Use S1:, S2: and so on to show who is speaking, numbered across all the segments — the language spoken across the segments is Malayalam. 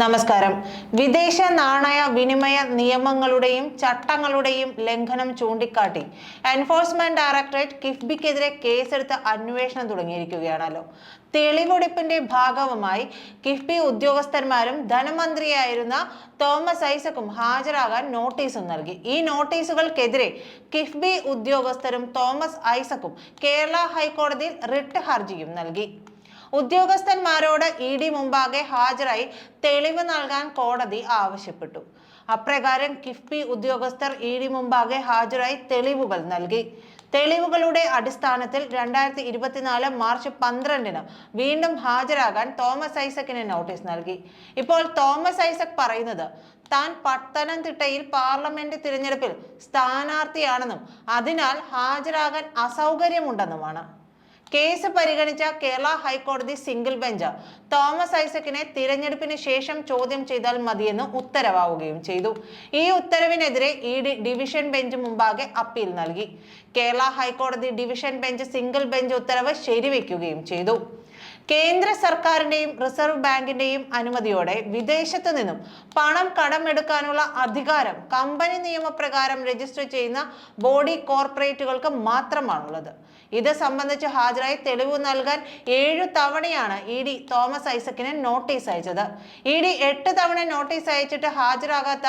S1: നമസ്കാരം. വിദേശ നാണയ വിനിമയ നിയമങ്ങളുടെയും ചട്ടങ്ങളുടെയും ലംഘനം ചൂണ്ടിക്കാട്ടി എൻഫോഴ്സ്മെന്റ് ഡയറക്ടറേറ്റ് കിഫ്ബിക്കെതിരെ കേസെടുത്ത് അന്വേഷണം തുടങ്ങിയിരിക്കുകയാണല്ലോ. തെളിവെടുപ്പിന്റെ ഭാഗമായി കിഫ്ബി ഉദ്യോഗസ്ഥന്മാരും ധനമന്ത്രിയായിരുന്ന തോമസ് ഐസക്കും ഹാജരാകാൻ നോട്ടീസും നൽകി. ഈ നോട്ടീസുകൾക്കെതിരെ കിഫ്ബി ഉദ്യോഗസ്ഥരും തോമസ് ഐസക്കും കേരള ഹൈക്കോടതിയിൽ റിട്ട് ഹർജിയും നൽകി. ഉദ്യോഗസ്ഥന്മാരോട് ഇ ഡി മുമ്പാകെ ഹാജരായി തെളിവ് നൽകാൻ കോടതി ആവശ്യപ്പെട്ടു. അപ്രകാരം കിഫ്ബി ഉദ്യോഗസ്ഥർ ഇ ഡി മുമ്പാകെ ഹാജരായി തെളിവുകൾ നൽകി. തെളിവുകളുടെ അടിസ്ഥാനത്തിൽ രണ്ടായിരത്തി ഇരുപത്തിനാല് മാർച്ച് പന്ത്രണ്ടിന് വീണ്ടും ഹാജരാകാൻ തോമസ് ഐസക്കിന് നോട്ടീസ് നൽകി. ഇപ്പോൾ തോമസ് ഐസക് പറയുന്നത് താൻ പത്തനംതിട്ടയിൽ പാർലമെന്റ് തിരഞ്ഞെടുപ്പിൽ സ്ഥാനാർത്ഥിയാണെന്നും അതിനാൽ ഹാജരാകാൻ അസൗകര്യമുണ്ടെന്നുമാണ്. കേസ് പരിഗണിച്ച കേരള ഹൈക്കോടതി സിംഗിൾ ബെഞ്ച് തോമസ് ഐസക്കിനെ തിരഞ്ഞെടുപ്പിന് ശേഷം ചോദ്യം ചെയ്താൽ മതിയെന്ന് ഉത്തരവാവുകയും ചെയ്തു. ഈ ഉത്തരവിനെതിരെ ഇ ഡി ഡിവിഷൻ ബെഞ്ച് മുമ്പാകെ അപ്പീൽ നൽകി. കേരള ഹൈക്കോടതി ഡിവിഷൻ ബെഞ്ച് സിംഗിൾ ബെഞ്ച് ഉത്തരവ് ശരിവെക്കുകയും ചെയ്തു. കേന്ദ്ര സർക്കാരിന്റെയും റിസർവ് ബാങ്കിന്റെയും അനുമതിയോടെ വിദേശത്ത് നിന്നും പണം കടമെടുക്കാനുള്ള അധികാരം കമ്പനി നിയമപ്രകാരം രജിസ്റ്റർ ചെയ്യുന്ന ബോഡി കോർപ്പറേറ്റുകൾക്ക് മാത്രമാണുള്ളത്. ഇത് സംബന്ധിച്ച് ഹാജരായി തെളിവ് നൽകാൻ ഏഴു തവണയാണ് ഇ ഡി തോമസ് ഐസക്കിന് നോട്ടീസ് അയച്ചത്. ഇ ഡി എട്ട് തവണ നോട്ടീസ് അയച്ചിട്ട് ഹാജരാകാത്ത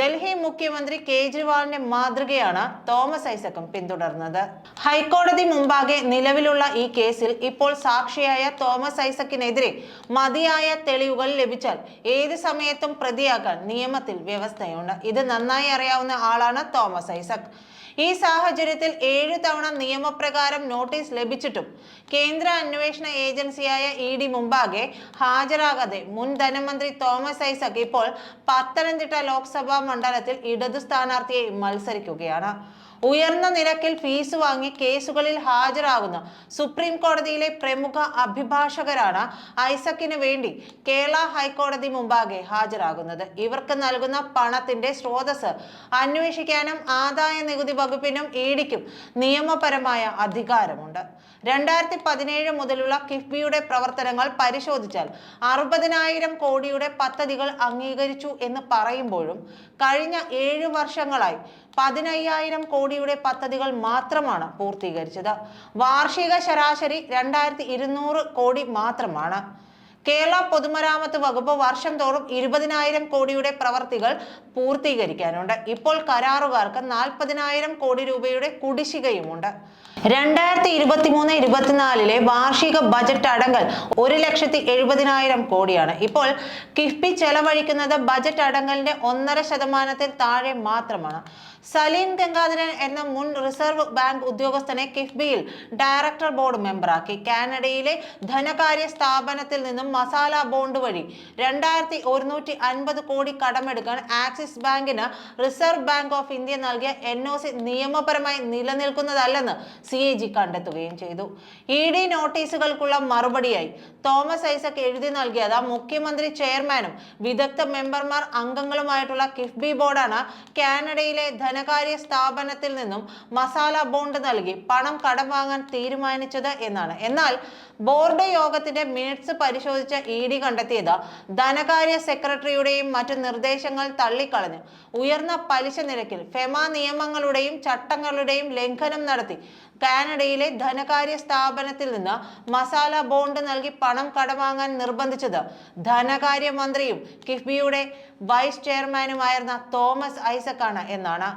S1: ഡൽഹി മുഖ്യമന്ത്രി കേജ്രിവാളിന്റെ മാതൃകയാണ് തോമസ് ഐസക്കും പിന്തുടർന്നത്. ഹൈക്കോടതി മുമ്പാകെ നിലവിലുള്ള ഈ കേസിൽ ഇപ്പോൾ സാക്ഷിയായ തോമസ് ഐസക്കിനെതിരെ മതിയായ തെളിവുകൾ ലഭിച്ചാൽ ഏത് സമയത്തും പ്രതിയാക്കാൻ നിയമത്തിൽ വ്യവസ്ഥയുണ്ട്. ഇത് നന്നായി അറിയാവുന്ന ആളാണ് തോമസ് ഐസക്. ഈ സാഹചര്യത്തിൽ ഏഴു തവണ നിയമപ്രകാരം നോട്ടീസ് ലഭിച്ചിട്ടും കേന്ദ്ര അന്വേഷണ ഏജൻസിയായ ഇ ഡി മുമ്പാകെ ഹാജരാകാതെ മുൻ ധനമന്ത്രി തോമസ് ഐസക് ഇപ്പോൾ പത്തനംതിട്ട ലോക്സഭാ മണ്ഡലത്തിൽ ഇടതു സ്ഥാനാർത്ഥിയെ മത്സരിക്കുകയാണ്. ഉയർന്ന നിരക്കിൽ ഫീസ് വാങ്ങി കേസുകളിൽ ഹാജരാകുന്ന. സുപ്രീം കോടതിയിലെ പ്രമുഖ അഭിഭാഷകരാണ് ഐസക്കിന് വേണ്ടി കേരള ഹൈക്കോടതി മുമ്പാകെ ഹാജരാകുന്നത്. ഇവർക്ക് നൽകുന്ന പണത്തിന്റെ സ്രോതസ് അന്വേഷിക്കാനും ആദായ നികുതി വകുപ്പിനും ഇഡിക്കും നിയമപരമായ അധികാരമുണ്ട്. രണ്ടായിരത്തി പതിനേഴ് മുതലുള്ള കിഫ്ബിയുടെ പ്രവർത്തനങ്ങൾ പരിശോധിച്ചാൽ അറുപതിനായിരം കോടിയുടെ പദ്ധതികൾ അംഗീകരിച്ചു എന്ന് പറയുമ്പോഴും കഴിഞ്ഞ ഏഴ് വർഷങ്ങളായി പതിനയ്യായിരം കോടിയുടെ പദ്ധതികൾ മാത്രമാണ് പൂർത്തീകരിച്ചത്. വാർഷിക ശരാശരി രണ്ടായിരത്തി ഇരുന്നൂറ് കോടി മാത്രമാണ്. കേരള പൊതുമരാമത്ത് വകുപ്പ് വർഷം തോറും ഇരുപതിനായിരം കോടിയുടെ പ്രവർത്തികൾ പൂർത്തീകരിക്കാനുണ്ട്. ഇപ്പോൾ കരാറുകാർക്ക് നാൽപ്പതിനായിരം കോടി രൂപയുടെ കുടിശ്ശികയുമുണ്ട്. രണ്ടായിരത്തി ഇരുപത്തി മൂന്ന് ഇരുപത്തിനാലിലെ വാർഷിക ബജറ്റ് അടങ്കൽ ഒരു ലക്ഷത്തി എഴുപതിനായിരം കോടിയാണ്. ഇപ്പോൾ കിഫ്ബി ചെലവഴിക്കുന്നത് ബജറ്റ് അടങ്കലിന്റെ ഒന്നര ശതമാനത്തിൽ താഴെ മാത്രമാണ്. സലീം ഗംഗാധരൻ എന്ന മുൻ റിസർവ് ബാങ്ക് ഉദ്യോഗസ്ഥനെ കിഫ്ബിയിൽ ഡയറക്ടർ ബോർഡ് മെമ്പറാക്കി. കാനഡയിലെ ധനകാര്യ സ്ഥാപനത്തിൽ നിന്നും മസാല ബോണ്ട് വഴി രണ്ടായിരത്തി ഒരുന്നൂറ്റി അൻപത് കോടി കടമെടുക്കാൻ ആക്സിസ് ബാങ്കിന് റിസർവ് ബാങ്ക് ഓഫ് ഇന്ത്യ നൽകിയ എൻ ഒ സി നിയമപരമായി നിലനിൽക്കുന്നതല്ലെന്ന് സി എ ജി കണ്ടെത്തുകയും ചെയ്തു. ഇ ഡി നോട്ടീസുകൾക്കുള്ള മറുപടിയായി തോമസ് ഐസക് എഴുതി നൽകിയത് മുഖ്യമന്ത്രി ചെയർമാനും വിദഗ്ധ മെമ്പർമാർ അംഗങ്ങളുമായിട്ടുള്ള കിഫ്ബി ബോർഡാണ് കാനഡയിലെ ധനകാര്യ സ്ഥാപനത്തിൽ നിന്നും മസാല ബോണ്ട് നൽകി പണം കടം വാങ്ങാൻ തീരുമാനിച്ചത് എന്നാണ്. എന്നാൽ ബോർഡ് യോഗത്തിന്റെ മിനിറ്റ്സ് പരിശോധിച്ച ഇ ഡി കണ്ടെത്തിയത് ധനകാര്യ സെക്രട്ടറിയുടെയും മറ്റു നിർദ്ദേശങ്ങൾ തള്ളിക്കളഞ്ഞു. ഉയർന്ന പലിശ നിരക്കിൽ ഫെമ നിയമങ്ങളുടെയും ചട്ടങ്ങളുടെയും ലംഘനം നടത്തി. കാനഡയിലെ ധനകാര്യ സ്ഥാപനത്തിൽ നിന്ന് മസാല ബോണ്ട് നൽകി പണം കടവാങ്ങാൻ നിർബന്ധിച്ചത് ധനകാര്യ മന്ത്രിയും കിഫ്ബിയുടെ വൈസ് ചെയർമാനുമായിരുന്ന തോമസ് ഐസക്കാണ് എന്നാണ്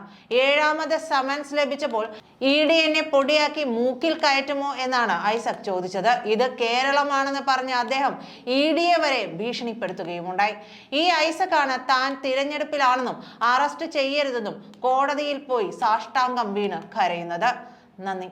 S1: ഏഴാമത് സമൻസ് ലഭിച്ചപ്പോൾ ഇ ഡി എന്നെ പൊടിയാക്കി മൂക്കിൽ കയറ്റുമോ എന്നാണ് ഐസക് ചോദിച്ചത്. ഇത് കേരളമാണെന്ന് പറഞ്ഞ അദ്ദേഹം ഇ ഡിയെ വരെ ഭീഷണിപ്പെടുത്തുകയുമുണ്ടായി ഈ ഐസക് ആണ് താൻ തിരഞ്ഞെടുപ്പിലാണെന്നും അറസ്റ്റ് ചെയ്യരുതെന്നും കോടതിയിൽ പോയി സാഷ്ടാംഗം വീണ് കരയുന്നത്. നന്ദി.